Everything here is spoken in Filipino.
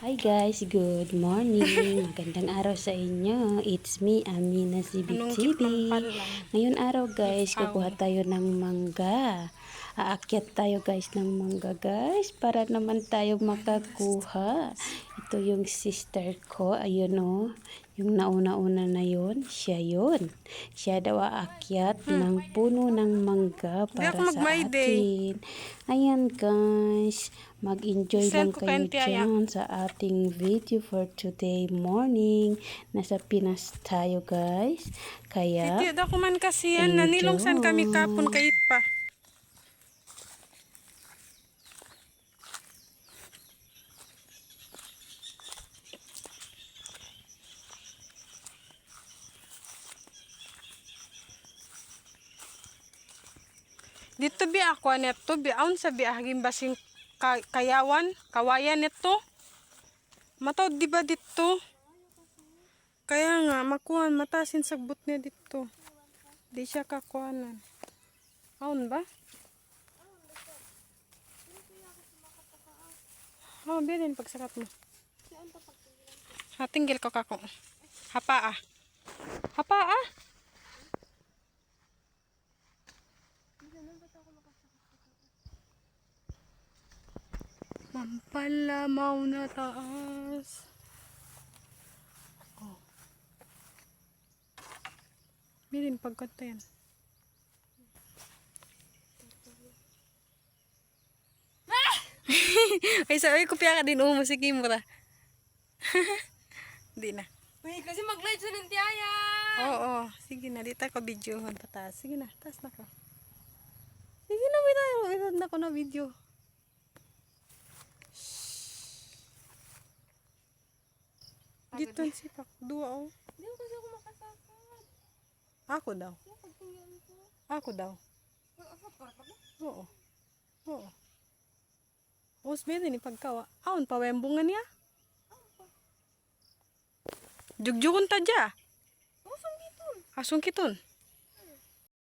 Hi guys, good morning. Magandang araw sa inyo. It's me, Amina lang? Ngayon araw guys, kukuha tayo ng mangga. Aakyat tayo guys ng mangga guys para naman tayo makakuha. Ito yung sister ko, ayun oh. Yung nauna-una na yun, siya yun. Siya daw aakyat ng puno ng mangga Hmm. Para sa atin. Ayan guys, mag-enjoy lang kayo dyan sa ating video for today morning. Nasa Pinas tayo guys. Kaya, Iti, ako man kasi yan. Nanilongsan kami kapon kay pa. Dito bi ako neto bi aun sa bi aging basing ka- kayawan, kawayan neto. Mataw di ba dito? Kaya nga, makuhan, matasin sagbot niya dito. Di siya kakuhanan. Aun ba? Oh, bilin pagsakat mo. Ha, tinggil ko kako. Hapa ah. Hapa ah. Mampalamaw na taas. Bilin pagkanta yan. Ay, sabi ko piya ka din umo si Kimura. Di na. Uy, kasi mag-live sa Nintiyaya! Oo, sige na. Dito ako videohan pataas. Sige na, taas na ka. Sige na, tayo. May na ako na video. Dito ang sipak. Dua oh. Hindi ko kasi ako makasakot. Ako daw. Yung pagtingin ko. Ako daw. Ako, parang ako. Oo. Oo. Os ba din pagkawa? Aon pa wembungan niya? Jugjukon ta dya. Oh, sungkiton. Asong kiton.